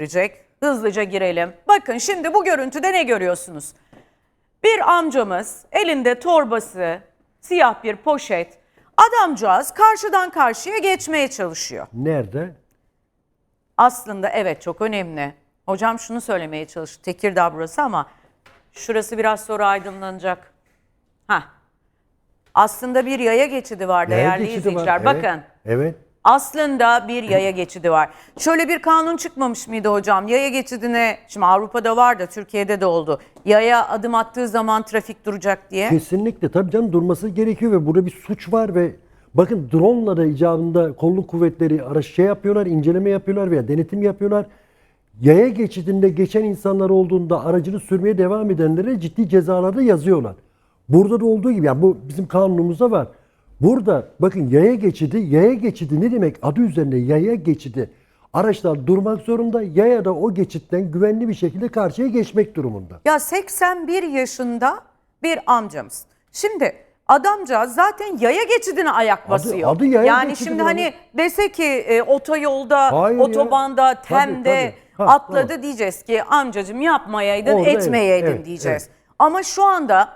girecek. Hızlıca girelim. Bakın şimdi bu görüntüde ne görüyorsunuz? Bir amcamız elinde torbası, siyah bir poşet. Adamcağız karşıdan karşıya geçmeye çalışıyor. Nerede? Aslında evet çok önemli. Hocam şunu söylemeye çalıştı. Tekirdağ burası ama şurası biraz sonra aydınlanacak. Ha. Aslında bir yaya geçidi var değerli geçidi var, izleyiciler. evet. Bakın. Evet. Aslında bir yaya geçidi var. Şöyle bir kanun çıkmamış mıydı hocam? Yaya geçidine, şimdi Avrupa'da var da Türkiye'de de oldu. Yaya adım attığı zaman trafik duracak diye. Kesinlikle tabii canım durması gerekiyor ve burada bir suç var ve bakın drone'la da icabında kolluk kuvvetleri araç şey yapıyorlar, inceleme yapıyorlar veya denetim yapıyorlar. Yaya geçidinde geçen insanlar olduğunda aracını sürmeye devam edenlere ciddi cezalarda yazıyorlar. Burada da olduğu gibi yani bu bizim kanunumuzda var. Burada bakın yaya geçidi, yaya geçidi ne demek? Adı üzerinde yaya geçidi. Araçlar durmak zorunda, yaya da o geçitten güvenli bir şekilde karşıya geçmek durumunda. Ya 81 yaşında bir amcamız. Şimdi adamcağız zaten yaya geçidine ayak basıyor. adı yaya yani geçidi şimdi bu hani dese ki e, otoyolda, Hayır ya. otobanda, Tabii, temde tabii. Ha, atladı tamam. diyeceğiz ki amcacım yapmayaydın, Orada etmeyeydin evet, diyeceğiz. evet. Ama şu anda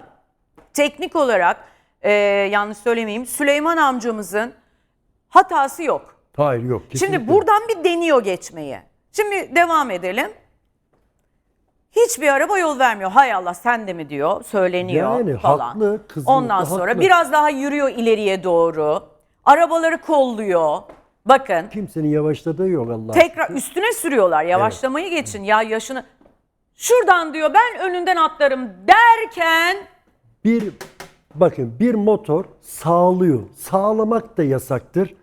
teknik olarak e, yanlış söylemeyeyim Süleyman amcamızın hatası yok. Hayır yok. Şimdi kesinlikle. buradan bir deniyor geçmeyi. Şimdi devam edelim. Hiçbir araba yol vermiyor. Hay Allah sen de mi diyor. Söyleniyor Yani falan. haklı, kızım Ondan da sonra haklı. biraz daha yürüyor ileriye doğru. Arabaları kolluyor. Bakın Kimsenin yavaşladığı yok Allah. tekrar üstüne sürüyorlar. Yavaşlamayı geçin. Ya yaşını şuradan diyor ben önünden atlarım derken Bir bakın bir motor sağlıyor. Sağlamak da yasaktır.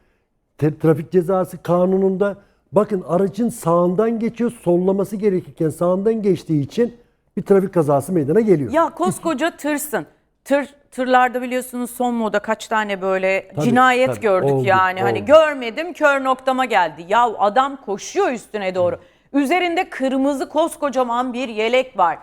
Trafik cezası kanununda bakın aracın sağından geçiyor. Sollaması gerekirken sağından geçtiği için bir trafik kazası meydana geliyor. ya koskoca tırsın. Tır tırlarda biliyorsunuz son moda kaç tane böyle Tabii, cinayet tabii. gördük Oldu, yani. Hani oldu. görmedim kör noktama geldi. Ya adam koşuyor üstüne doğru. Üzerinde kırmızı koskocaman bir yelek var.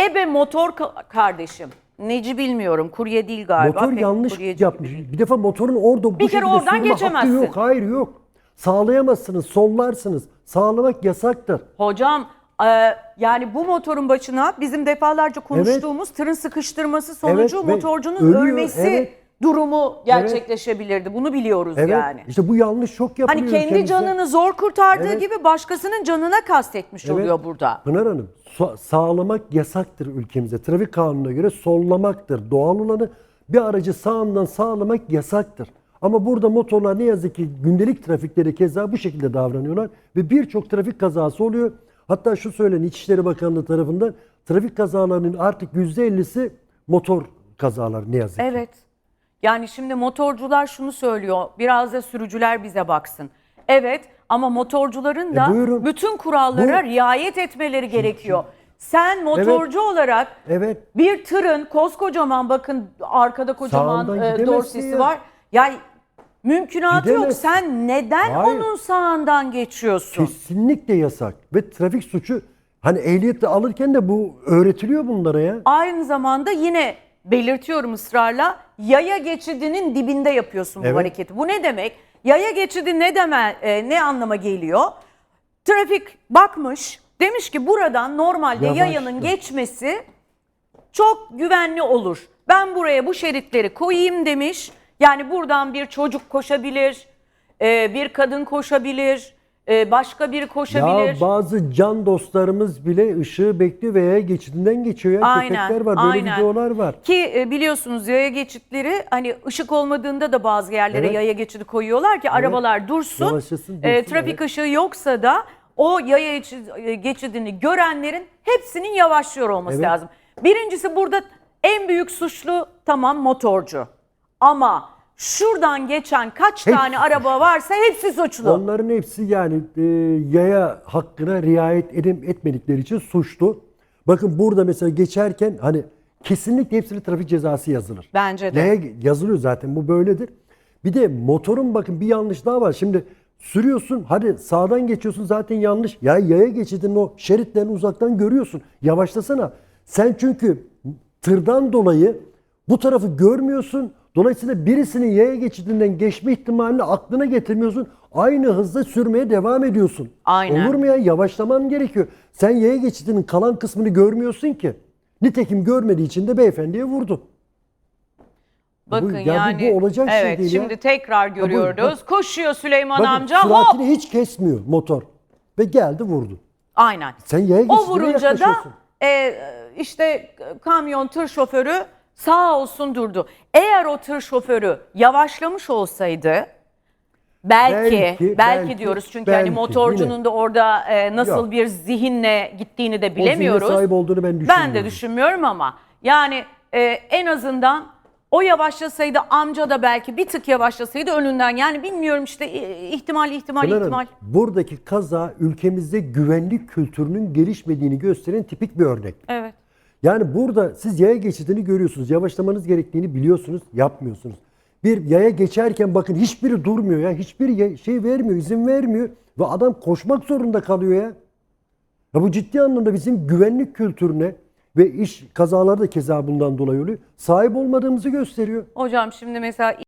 Ebe motor ka- kardeşim. Neci bilmiyorum. Kurye değil galiba. Motor Pek yanlış kuryeci gibi yapmış. değil. Bir defa motorun orada bu Bir kere şekilde oradan sürme hakkı geçemezsin. Yok, hayır yok. Sağlayamazsınız, sollarsınız. Sağlamak yasaktır. Hocam e, yani bu motorun başına bizim defalarca konuştuğumuz tırın sıkıştırması sonucu Evet ve motorcunun ölüyor, ölmesi evet. Durumu gerçekleşebilirdi. Bunu biliyoruz Evet. yani. İşte bu yanlış çok yapılıyor Hani kendi ülkemizde. canını zor kurtardığı Evet. gibi başkasının canına kastetmiş Evet. oluyor burada. Pınar Hanım, so- sağlamak yasaktır ülkemizde. Trafik kanununa göre sollamaktır. Doğal olanı bir aracı sağından sağlamak yasaktır. Ama burada motorlar ne yazık ki gündelik trafikleri keza bu şekilde davranıyorlar ve birçok trafik kazası oluyor. Hatta şu söylenen İçişleri Bakanlığı tarafından trafik kazalarının artık %50'si motor kazaları ne yazık ki. Evet. Yani şimdi motorcular şunu söylüyor. Biraz da sürücüler bize baksın. Evet ama motorcuların da E buyurun. bütün kurallara Bu- riayet etmeleri gerekiyor. Sen motorcu olarak Evet. bir tırın koskocaman bakın arkada kocaman Sağından e, gidemezsin dorsesi ya. var. Ya mümkünatı yok. Gidemezsin. Sen neden Hayır. onun sağından geçiyorsun? Kesinlikle yasak ve trafik suçu hani ehliyetle alırken de bu öğretiliyor bunlara ya. Aynı zamanda yine belirtiyorum ısrarla yaya geçidinin dibinde yapıyorsun bu Evet. hareketi. Bu ne demek? Yaya geçidi ne deme e, ne anlama geliyor? Trafik bakmış demiş ki buradan normalde Yavaşla. yayanın geçmesi çok güvenli olur. Ben buraya bu şeritleri koyayım demiş. Yani buradan bir çocuk koşabilir, e, bir kadın koşabilir, e, başka biri koşabilir. Ya bazı can dostlarımız bile ışığı bekliyor veya geçidinden geçiyor ya. Aynen, Köpekler var, böyle aynen. videolar var. Ki e, biliyorsunuz yaya geçitleri hani ışık olmadığında da bazı yerlere Evet. yaya geçidi koyuyorlar ki arabalar dursun. Yavaşlasın, E, dursun, trafik ışığı yoksa da o yaya geçi- e, geçidini görenlerin hepsinin yavaşlıyor olması Evet. lazım. Birincisi burada en büyük suçlu tamam motorcu. Ama şuradan geçen kaç Hepsi tane araba varsa hepsi suçlu. Onların hepsi yani e, yaya hakkına riayet edem etmedikleri için suçlu. Bakın burada mesela geçerken hani kesinlikle hepsine trafik cezası yazılır. Bence de. Yaya yazılıyor zaten bu böyledir. Bir de motorun bakın bir yanlış daha var. Şimdi sürüyorsun hadi sağdan geçiyorsun zaten yanlış. Ya yaya geçidinin o şeritlerini uzaktan görüyorsun. Yavaşlasana. Sen çünkü tırdan dolayı bu tarafı görmüyorsun. Dolayısıyla birisinin yaya geçidinden geçme ihtimalini aklına getirmiyorsun. Aynı hızda sürmeye devam ediyorsun. Aynen. Olur mu ya? Yavaşlaman gerekiyor. Sen yaya geçidinin kalan kısmını görmüyorsun ki. Nitekim görmediği için de beyefendiye vurdu. Bakın Bu- ya bu- yani bu olacak şey evet, değil ya. şimdi tekrar görüyoruz. bak- Koşuyor Süleyman Bakın amca. Hop! hiç kesmiyor motor. Ve geldi vurdu. Aynen. Sen yaya O vurunca da e, işte kamyon tır şoförü sağ olsun durdu. Eğer o tır şoförü yavaşlamış olsaydı belki belki, Belki, belki, diyoruz çünkü hani belki, motorcunun yine. da orada e, nasıl Yok. bir zihinle gittiğini de O zihne bilemiyoruz. sahip olduğunu ben Ben de düşünmüyorum. düşünmüyorum ama yani e, en azından o yavaşlasaydı amca da belki bir tık yavaşlasaydı önünden yani bilmiyorum işte ihtimal ihtimal Pınar ihtimal. buradaki kaza ülkemizde güvenlik kültürünün gelişmediğini gösteren tipik bir örnek. Evet. Yani burada siz yaya geçidini görüyorsunuz. Yavaşlamanız gerektiğini biliyorsunuz, yapmıyorsunuz. Bir yaya geçerken bakın hiçbiri durmuyor ya. Hiçbir ya- şey vermiyor, izin vermiyor. Ve adam koşmak zorunda kalıyor ya. Ya bu ciddi anlamda bizim güvenlik kültürüne ve iş kazaları da keza bundan dolayı oluyor. Sahip olmadığımızı gösteriyor. Hocam şimdi mesela